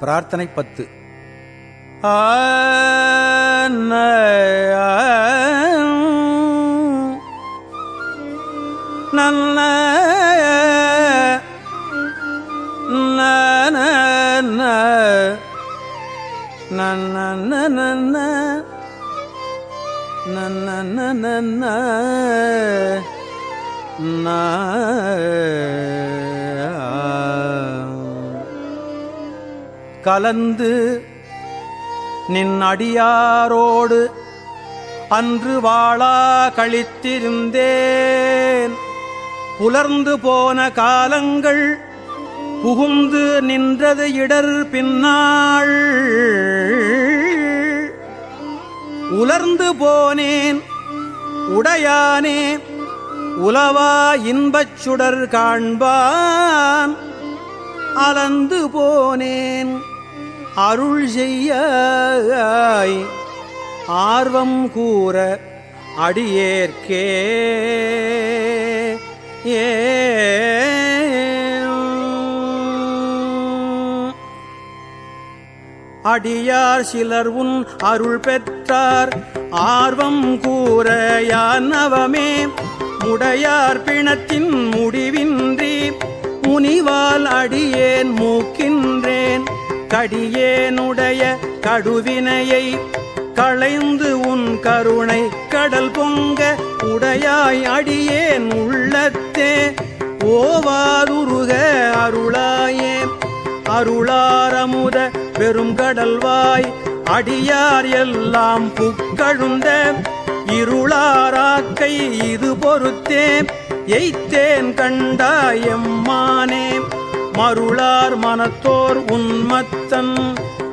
பிரார்த்தனை பத்து. நல்ல கலந்து நின் அடியாரோடு அன்று வாழா கழித்திருந்தேன். புலர்ந்து போன காலங்கள் புகுந்து நின்றது இடர் பின்னாள் உலர்ந்து போனேன் உடையானே உலவா இன்பச் சுடர் காண்பான். அலந்து போனேன் அருள் செய்யாய். ஆர்வம் கூற அடியேற்கே. ஏ. அடியார் சிலர் உன் அருள் பெற்றார். ஆர்வம் கூற யானவமே முடையார் பிணத்தின் முடிவின்றி. முனிவால் அடியேன் மூக்கின்றே. கடியேனுடைய கடுவினையை களைந்து உன் கருணை கடல் பொங்க உடையாய் அடியேன் உள்ளத்தே. ஓவாதுருக அருளாயே. அருளாரமுத பெரும் கடல்வாய் அடியார் எல்லாம் புக்கழுந்த இருளாராக்கை இது பொறுத்தே எய்த்தேன் கண்டாயம்மானே மருளார் மனத்தோர் உன்மத்தன்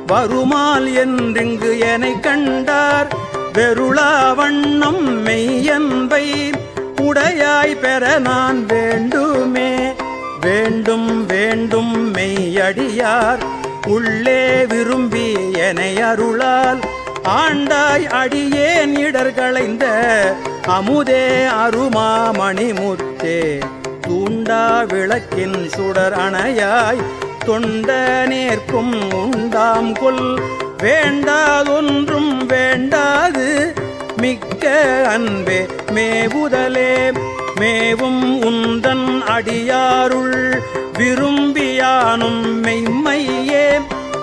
வருமால் என்றிங்கு எனை கண்டார்? வெருளா வண்ணம் மெய்யன்பை உடையாய் பெற நான் வேண்டுமே. வேண்டும் வேண்டும் மெய்யடியார் உள்ளே விரும்பி எனை அருளால் ஆண்டாய் அடியேன் இடர்களைந்த அமுதே அருமா மணிமுத்தே தூண்டா விளக்கின் சுடர் அணையாய் தொண்ட நேர்க்கும் உண்டாம் கொல். வேண்டாதொன்றும் வேண்டாது மிக்க அன்பே மேவுதலே மேவும் உந்தன் அடியாருள். விரும்பியானும் மெய்மையே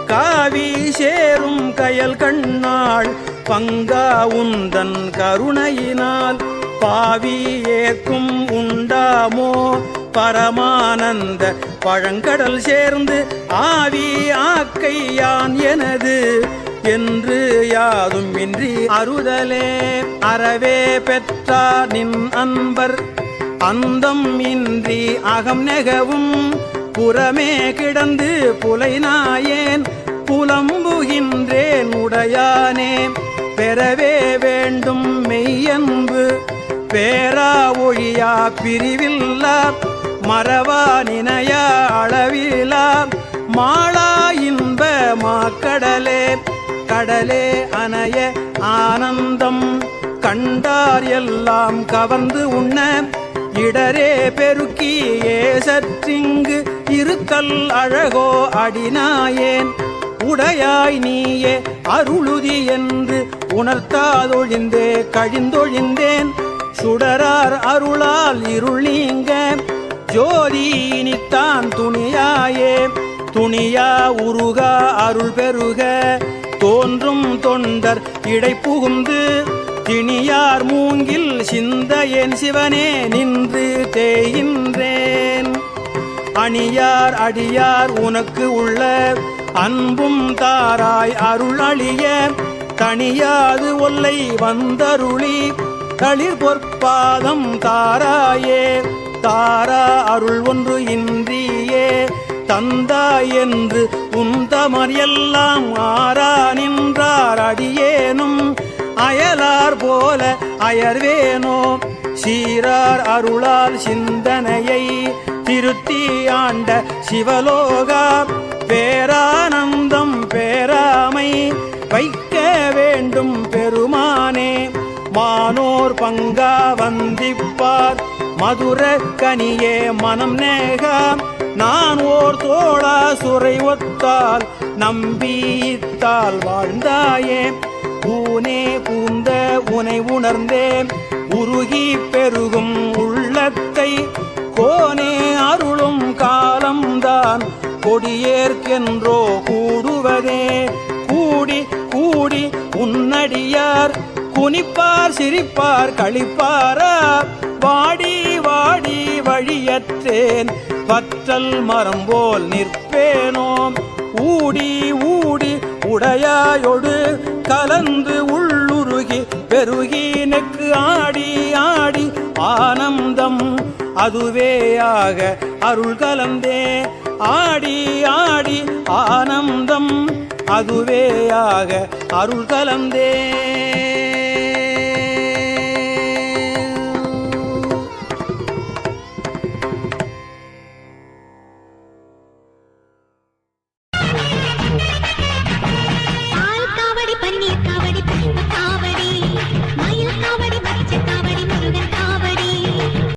காவி சேரும் கயல் கண்ணாள். பங்கா உந்தன் கருணையினால் பாவி ஏற்கும் உண்டாமோ? பரமானந்த பழங்கடல் சேர்ந்து ஆவி ஆக்கையான் எனது. என்று யாதும் இன்றி அறுதலே அறவே பெற்றார் நின் அன்பர். அந்தம் இன்றி அகம் நெகவும் புறமே கிடந்து புலைநாயேன் புலம்புகின்றேன் உடையானே பெறவே வேண்டும் மெய்யன் பேரா ஒழியா பிரிவில்லா மரவா நினைய அளவிலா மாளா இன்ப மாக்கடலே கடலே அணைய ஆனந்தம். கண்டார் எல்லாம் கவர்ந்து உண்ண இடரே பெருக்கியே சற்றிங்கு இருத்தல் அழகோ அடினாயேன். உடையாய் நீயே அருளுதி என்று உணர்த்தாதொழிந்தே கழிந்தொழிந்தேன். சுடரார் அருளால் இருள் நீங்க ஜோதினித்தான் துணியாயே. துணியா உருகா அருள் பெருக தோன்றும் தொண்டர் இடை புகுந்து. திணியார் மூங்கில் சிந்தையேன் சிவனே நின்று தேயின்றேன். அணியார் அடியார் உனக்கு உள்ள அன்பும் தாராய் அருள் அழிய. தனியாது ஒல்லை வந்தருளி களிர் பொற்பாதம் தாராயே. தாரா அருள் ஒன்று இன்றியே. தந்தா என்று உந்தமர் எல்லாம் ஆரா நின்றார் அடியேனும். அயலார் போல அயர்வேனோ. சீரார் அருளால் சிந்தனையை திருத்தி ஆண்ட சிவலோகா. பேரானந்தம் பேராமை வைக்க வேண்டும் பெருமானே. மானோர் பங்கா வந்திப்பார். மதுர கனியே மனம் நேகா நான் ஓர் தோழா சுரை ஒத்தால் நம்பித்தால் வாழ்ந்தாயே. பூனே பூந்த உனை உணர்ந்தேன். உருகி பெருகும் உள்ளத்தை கோனே அருளும் காலம்தான். கொடியேற்கென்றோ கூடுவதே. கூடி கூடி உன்னடியார். குனிப்பார் சிரிப்பார் கழிப்பாரா வாடி வாடி வழியற்றேன். பற்றல் மரம் போல் நிற்பேனோம் ஊடி ஊடி உடையாயொடு கலந்து உள்ளுருகி பெருகி நெக்கு ஆடி ஆடி ஆனந்தம் அதுவேயாக அருள் கலந்தே. ஆடி ஆடி ஆனந்தம் அதுவேயாக அருள் கலந்தே.